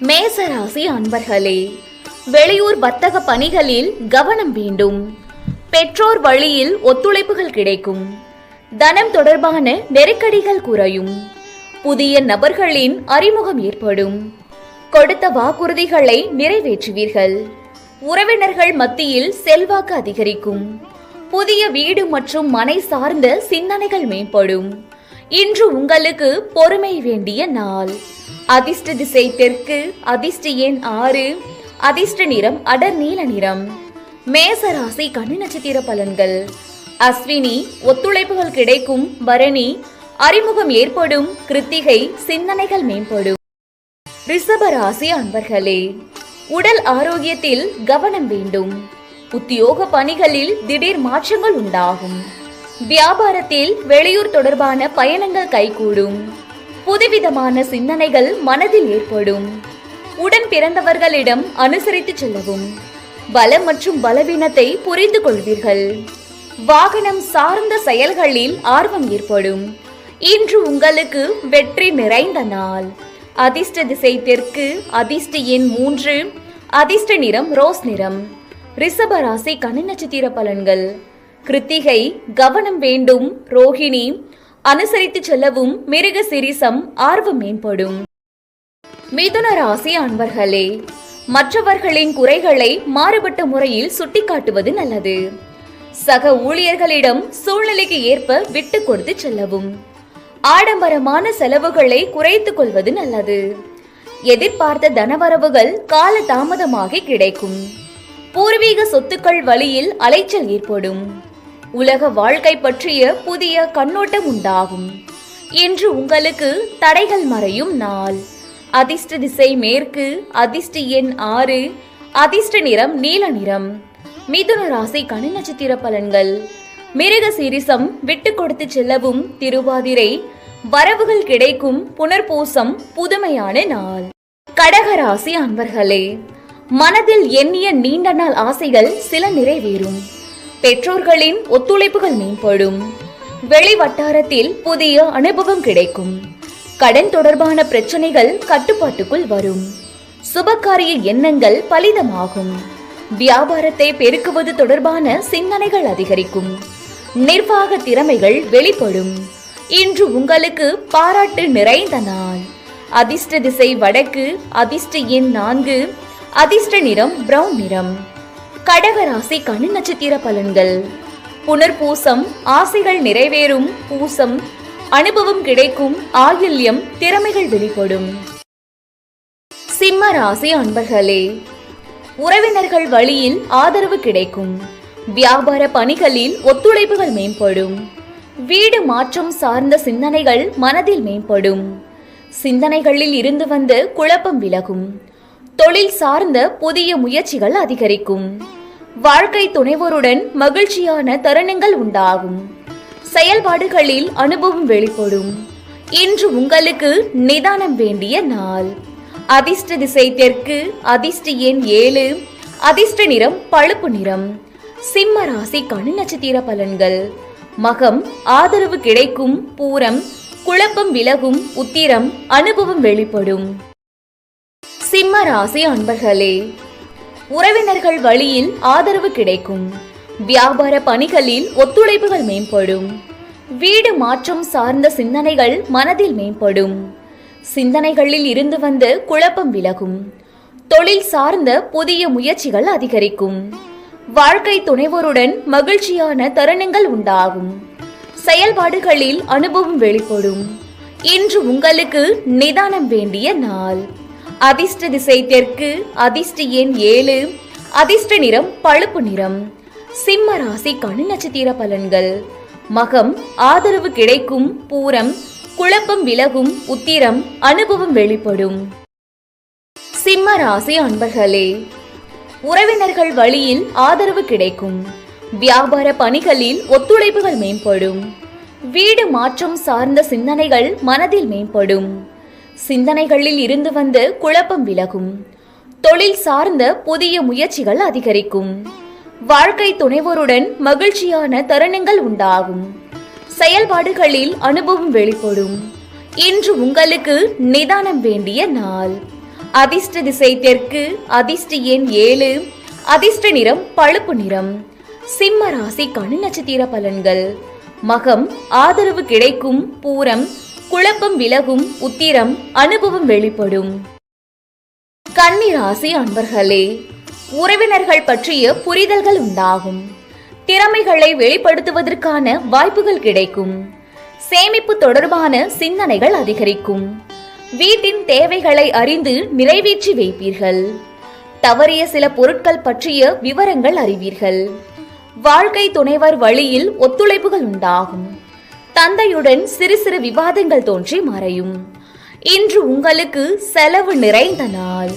மேசராசி அன்பர்களே வெளியூர் வர்த்தக பணிகளில் கவனம் வேண்டும். பெற்றோர் வழியில் ஒத்துழைப்புகள் கிடைக்கும். தனம் தொடர்பான நெருக்கடிகள் குறையும். புதிய நபர்களின் அறிமுகம் ஏற்படும். கொடுத்த வாக்குறுதிகளை நிறைவேற்றுவீர்கள். உறவினர்கள் மத்தியில் செல்வாக்கு அதிகரிக்கும். புதிய வீடு மற்றும் மனை சார்ந்த சிந்தனைகள் மேம்படும். இன்று உங்களுக்கு பொறுமை வேண்டிய நாள். அதிர்ஷ்ட திசை தெற்கு அதிர்ஷ்ட எண் ஆறு அதிர்ஷ்ட நிறம் அடர் நீல நிறம். மேசராசி கன்னி நட்சத்திர பலன்கள். அஸ்வினி ஒத்துழைப்புகள் கிடைக்கும் பரணி அறிமுகம் ஏற்படும் கிருத்திகை சிந்தனைகள் மேம்படும். ரிஷபராசி அன்பர்களே உடல் ஆரோக்கியத்தில் கவனம் வேண்டும். உத்தியோக பணிகளில் திடீர் மாற்றங்கள் உண்டாகும். வியாபாரத்தில் வெளியூர் தொடர்பான பயணங்கள் கைகூடும். புதுவிதமான சிந்தனைகள் மனதில் ஏற்படும். உடன் பிறந்தவர்களிடம் அனுசரித்து செல்லவும். பலம் மற்றும் பலவீனத்தை புரிந்து கொள்வீர்கள். வாகனம் சார்ந்த செயல்களில் ஆர்வம் ஏற்படும். இன்று உங்களுக்கு வெற்றி நிறைந்த நாள். அதிர்ஷ்ட திசை தெற்கு அதிர்ஷ்ட எண் மூன்று அதிர்ஷ்ட நிறம் ரோஸ் நிறம். ரிஷபராசி ராசி நட்சத்திர பலன்கள். கிருத்திகை கவனம் வேண்டும் ரோஹிணி அனுசரித்து செல்லவும் மிருக சிரிசம் ஆர்வம் மேம்படும். மிதுன ராசி அன்பர்களே மற்றவர்களின் குறைகளை மாறுபட்ட முறையில் சுட்டிக்காட்டுவது நல்லது. சக ஊழியர்களிடம் சூழ்நிலைக்கு ஏற்ப விட்டு கொடுத்து செல்லவும். ஆடம்பரமான செலவுகளை குறைத்துக் கொள்வது நல்லது. எதிர்பார்த்த தனவரவுகள் கால தாமதமாக கிடைக்கும். பூர்வீக சொத்துக்கள் வழியில் அலைச்சல் ஏற்படும். உலக வாழ்க்கை பற்றிய புதிய கண்ணோட்டம் உண்டாகும். இன்று உங்களுக்கு தடைகள் மறையும் நாள். அதிர்ஷ்ட திசை மேற்கு அதிர்ஷ்ட எண் ஆறு அதிர்ஷ்ட நிறம் நீல நிறம். மிதுன ராசி கனி நட்சத்திர பலன்கள். மிருக சீரிசம் விட்டு கொடுத்து செல்லவும் திருவாதிரை வரவுகள் கிடைக்கும் புனர்பூசம் புதுமையான நாள். கடகராசி அன்பர்களே மனதில் எண்ணிய நீண்ட நாள் ஆசைகள் சில நிறைவேறும். பெற்றோர்களின் ஒத்துழைப்புகள் மேம்படும். வெளி வட்டாரத்தில் புதிய அனுபவம் கிடைக்கும். கடன் தொடர்பான பிரச்சனைகள் கட்டுப்பாட்டுக்குள் வரும். சுபகாரிய எண்ணங்கள் பலிதமாகும். வியாபாரத்தை பெருக்குவது தொடர்பான சிந்தனைகள் அதிகரிக்கும். நிர்வாக திறமைகள் வெளிப்படும். இன்று உங்களுக்கு பாராட்டு நிறைந்த நாள். அதிர்ஷ்ட திசை வடக்கு அதிர்ஷ்ட எண் நான்கு அதிர்ஷ்ட நிறம் பிரவுன் நிறம். கடகராசிக்கான நட்சத்திர பலன்கள். புனர்பூசம் ஆசைகள் நிறைவேறும் பூசம் அனுபவம் கிடைக்கும் ஆயில்யம் திறமைகள் வெளிப்படும். சிம்ம ராசி அன்பர்களே உறவினர்கள் வழியில் ஆதரவு கிடைக்கும். வியாபார பணிகளில் ஒத்துழைப்புகள் மேம்படும். வீடு மாற்றம் சார்ந்த சிந்தனைகள் மனதில் மேம்படும். சிந்தனைகளில் இருந்து வந்த குழப்பம் விலகும். தொழில் சார்ந்த புதிய முயற்சிகள் அதிகரிக்கும். வாழ்க்கை துணைவருடன் மகிழ்ச்சியான தருணங்கள் உண்டாகும். செயல்பாடுகளில் அனுபவம் வெளிப்படும். இன்று உங்களுக்கு நிதானம் வேண்டிய நாள். அதிர்ஷ்ட திசை தெற்கு அதிர்ஷ்ட எண் ஏழு அதிர்ஷ்ட நிறம் பழுப்பு நிறம். சிம்ம ராசி கனி நட்சத்திர பலன்கள். மகம் ஆதரவு கிடைக்கும் பூரம் குழப்பம் விலகும் உத்திரம் அனுபவம் வெளிப்படும். சிம்ம ராசி அன்பர்களே உறவினர்கள் வழியில் ஆதரவு கிடைக்கும். வியாபார பணிகளில் ஒத்துழைப்புகள் மேம்படும். வீடு மாற்றம் சார்ந்த சிந்தனைகள் மனதில் மேம்படும். சிந்தனைகளில் இருந்து வந்த குழப்பம் விலகும். தொழில் சார்ந்த புதிய முயற்சிகள் அதிகரிக்கும். வாழ்க்கை துணைவருடன் மகிழ்ச்சியான தருணங்கள் உண்டாகும். செயல்பாடுகளில் அனுபவம் வெளிப்படும். இன்று உங்களுக்கு நிதானம் வேண்டிய நாள். அதிர்ஷ்ட திசை தெற்கு அதிர்ஷ்ட எண் ஏழு அதிர்ஷ்ட நிறம் பழுப்பு நிறம். சிம்ம ராசி கனி நட்சத்திர பலன்கள். மகம் ஆதரவு கிடைக்கும் பூரம் குழப்பம் விலகும் உத்திரம் அனுபவம் வெளிப்படும். சிம்ம ராசி அன்பர்களே உறவினர்கள் வழியில் ஆதரவு கிடைக்கும். வியாபார பணிகளில் ஒத்துழைப்புகள் மேம்படும். வீடு மாற்றம் சார்ந்த சிந்தனைகள் மனதில் மேம்படும். சிந்தனைகளில் இருந்து வந்த குழப்பம் விலகும். தொழில் சார்ந்த புதிய முயற்சிகள் அதிகரிக்கும். வாழ்க்கை துணைவருடன் மகிழ்ச்சியான தருணங்கள் உண்டாகும். செயல்பாடுகளில் அனுபவம் வெளிப்படும். இன்று உங்களுக்கு நிதானம் வேண்டிய நாள். அதிர்ஷ்ட திசை தெற்கு அதிர்ஷ்ட எண் ஏழு அதிர்ஷ்ட நிறம் பழுப்பு நிறம். சிம்ம ராசி கனி நட்சத்திர பலன்கள். மகம் ஆதரவு கிடைக்கும் பூரம் குழப்பம் விலகும் உத்திரம் அனுபவம் வெளிப்படும். கன்னிராசி அன்பர்களே உறவினர்கள் பற்றிய புரிதல்கள் உண்டாகும். திறமைகளை வெளிப்படுத்துவதற்கான வாய்ப்புகள் கிடைக்கும். சேமிப்பு தொடர்பான சிந்தனைகள் அதிகரிக்கும். வீட்டின் தேவைகளை அறிந்து நிறைவேற்றி வைப்பீர்கள். தவறிய சில பொருட்கள் பற்றிய விவரங்கள் அறிவீர்கள். வாழ்க்கை துணைவர் வழியில் ஒத்துழைப்புகள் உண்டாகும். தந்தையுடன் சிறு சிறு விவாதங்கள் தோன்றி மறையும். இன்று உங்களுக்கு செலவு நிறைந்த நாள்.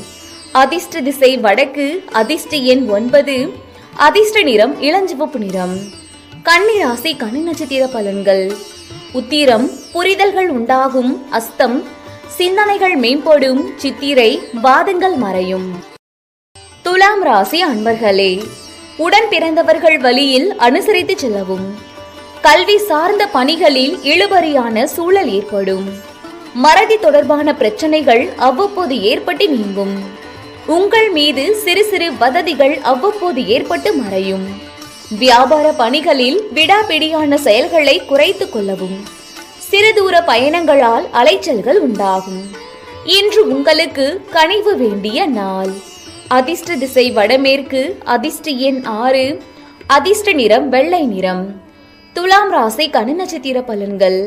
அதிர்ஷ்ட திசை வடக்கு அதிர்ஷ்ட எண் ஒன்பது அதிர்ஷ்ட நிறம் இளஞ்சிவப்பு நிறம். கன்னிராசி கனி நட்சத்திர பலன்கள். உத்திரம் புரிதல்கள் உண்டாகும் அஸ்தம் சிந்தனைகள் மேம்படும் சித்திரை வாதங்கள் மறையும். துலாம் ராசி அன்பர்களே உடன் பிறந்தவர்கள் வழியில் அனுசரித்து செல்லவும். கல்வி சார்ந்த பணிகளில் இழுபறியான சூழல் ஏற்படும். மறதி தொடர்பான பிரச்சனைகள் அவ்வப்போது ஏற்பட்டு நீங்கும். உங்கள் மீது சிறு சிறு வததிகள் அவ்வப்போது ஏற்பட்டு மறையும். வியாபார பணிகளில் விடாபிடியான செயல்களை குறைத்துக் கொள்ளவும். சிறு தூர பயணங்களால் அலைச்சல்கள் உண்டாகும். இன்று உங்களுக்கு கனிவு வேண்டிய நாள். அதிர்ஷ்ட திசை வடமேற்கு அதிர்ஷ்ட எண் ஆறு அதிர்ஷ்ட நிறம் வெள்ளை நிறம். துலாம் ராசி கனி நட்சத்திர பலன்கள்.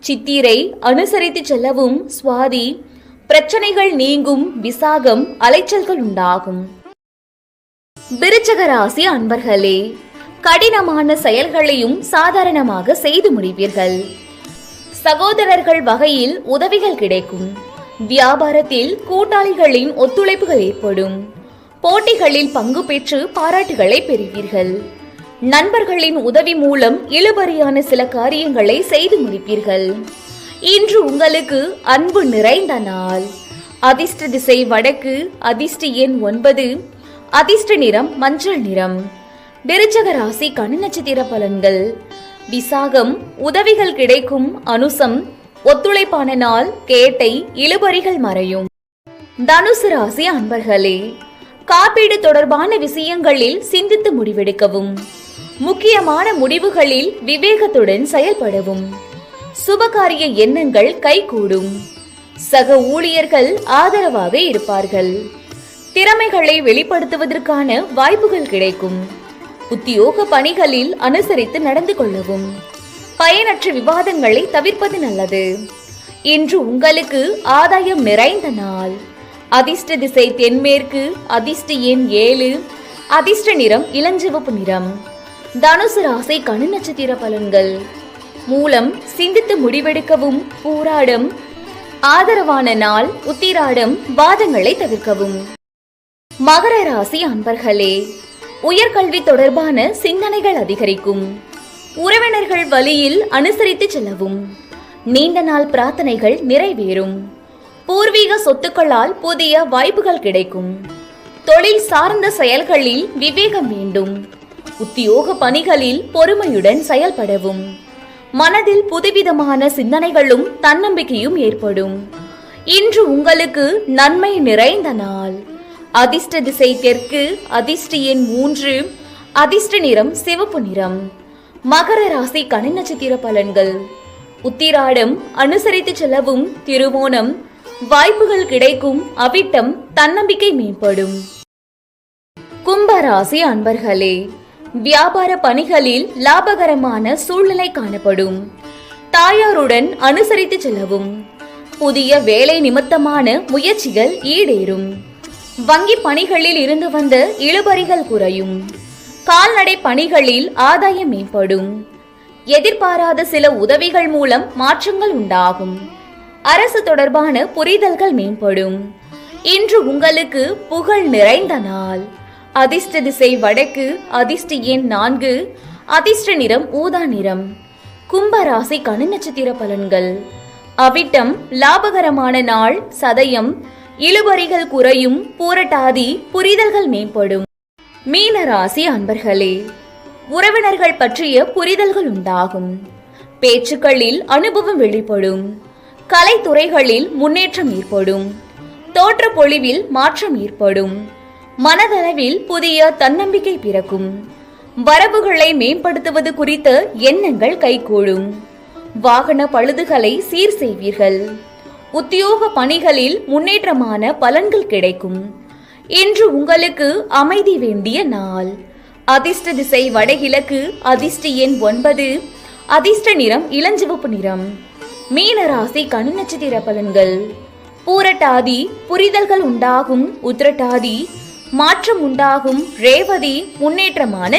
சித்திரை அனுசரித்து செல்லவும் சுவாதி பிரச்சனைகள் நீங்கும் விசாகம் அலைச்சல்கள் உண்டாகும். விருச்சக ராசி அன்பர்களே கடினமான செயல்களையும் சாதாரணமாக செய்து முடிப்பீர்கள். சகோதரர்கள் வகையில் உதவிகள் கிடைக்கும். வியாபாரத்தில் கூட்டாளிகளின் ஒத்துழைப்புகள் ஏற்படும். போட்டிகளில் பங்கு பெற்று பாராட்டுகளை பெறுவீர்கள். நண்பர்களின் உதவி மூலம் இழுபறியான சில காரியங்களை செய்து முடிப்பீர்கள். இன்று உங்களுக்கு அன்பு நிறைந்த நாள். அதிர்ஷ்ட திசை வடக்கு அதிர்ஷ்ட எண் ஒன்பது அதிர்ஷ்ட நிறம் மஞ்சள் நிறம். விருச்சக ராசி கனி நட்சத்திர பலன்கள். விசாகம் உதவிகள் கிடைக்கும் அனுசம் ஒத்துழைப்பான நாள் கேட்டை இழுபறிகள் மறையும். தனுசு ராசி அன்பர்களே காப்பீடு தொடர்பான விஷயங்களில் சிந்தித்து முடிவெடுக்கவும். முக்கியமான முடிவுகளில் விவேகத்துடன் செயல்படவும். சுபகாரிய எண்ணங்கள் கைகூடும். சக ஊழியர்கள் ஆதரவாக இருப்பார்கள். திறமைகளை வெளிப்படுத்துவதற்கான வாய்ப்புகள் கிடைக்கும். உத்தியோக பணிகளில் அனுசரித்து நடந்து கொள்ளவும். பயனற்ற விவாதங்களை தவிர்ப்பது நல்லது. இன்று உங்களுக்கு ஆதாயம் நிறைந்த நாள். அதிர்ஷ்ட திசை தென்மேற்கு அதிர்ஷ்ட எண் ஏழு அதிர்ஷ்ட நிறம் இளஞ்சிவப்பு நிறம். தனுசு ராசி கணு நட்சத்திர பலன்கள். மூலம் சிந்தித்து முடிவெடுக்கவும் போராடும் ஆதரவான நாள் உத்திராடம் வாதங்களை தவிர்க்கவும். மகர ராசி அன்பர்களே உயர்கல்வி தொடர்பான சிந்தனைகள் அதிகரிக்கும். உறவினர்கள் வழியில் அனுசரித்து செல்லவும். நீண்ட நாள் பிரார்த்தனைகள் நிறைவேறும். பூர்வீக சொத்துக்களால் புதிய வாய்ப்புகள் கிடைக்கும். தொழில் சார்ந்த செயல்களில் விவேகம் வேண்டும். உத்தியோக பணிகளில் பொறுமையுடன் செயல்படவும். மனதில் புதுவிதமான சிந்தனைகளும் தன்னம்பிக்கையும் ஏற்படும். இன்று உங்களுக்கு நன்மை நிறைந்த நாள். அதிர்ஷ்ட திசை தெற்கு அதிர்ஷ்ட எண் மூன்று அதிர்ஷ்ட நிறம் சிவப்பு நிறம். மகர ராசி கனி நட்சத்திர பலன்கள். உத்திராடம் அனுசரித்து செல்லவும் திருவோணம். வாய்ப்புகள் கிடைக்கும் அவிட்டம் தன்னம்பிக்கை மேம்படும். கும்பராசி அன்பர்களே வியாபார பணிகளில் லாபகரமான சூழ்நிலை காணப்படும். தாயாருடன் அனுசரித்து செல்லவும். புதிய வேலை நிமித்தமான முயற்சிகள் ஈடேறும். வங்கி பணிகளில் இருந்து வந்த இழுபறிகள் குறையும். கால்நடை பணிகளில் ஆதாயம் மேம்படும். எதிர்பாராத சில உதவிகள் மூலம் மாற்றங்கள் உண்டாகும். அரசு தொடர்பான புரிதல்கள் மேம்படும். இன்று உங்களுக்கு புகழ் நிறைந்த நாள். அதிர்ஷ்ட திசை வடக்கு அதிர்ஷ்ட எண் நான்கு அதிர்ஷ்ட நிறம் ஊதா நிறம். கும்பராசி கனி நட்சத்திர பலன்கள். அவிட்டம் லாபகரமான நாள் சதயம் இழுபறிகள் குறையும் பூரட்டாதி புரிதல்கள் மேம்படும். மீன ராசி அன்பர்களே உறவினர்கள் பற்றிய புரிதல்கள் உண்டாகும். பேச்சுக்களில் அனுபவம் வெளிப்படும். கலைத்துறைகளில் முன்னேற்றம் ஏற்படும். தோற்ற பொழிவில் மாற்றம் ஏற்படும். மனதளவில் புதிய தன்னம்பிக்கை பிறக்கும். வரவுகளை மேம்படுத்துவது குறித்த எண்ணங்கள் கைகூடும். வாகன பழுதுகளை சீர் செய்வீர்கள். உத்தியோக பணிகளில் முன்னேற்றமான பலன்கள் கிடைக்கும். இன்று உங்களுக்கு அமைதி வேண்டிய நாள். அதிர்ஷ்ட திசை வடகிழக்கு அதிர்ஷ்ட எண் ஒன்பது அதிர்ஷ்ட நிறம் இளஞ்சிவப்பு நிறம். மீன ராசி கனி நட்சத்திர பலன்கள். பூரட்டாதி புரிதல்கள் உண்டாகும் உத்திரட்டாதி மாற்றம் உண்டாகும். ரேவதி முன்னேற்றமான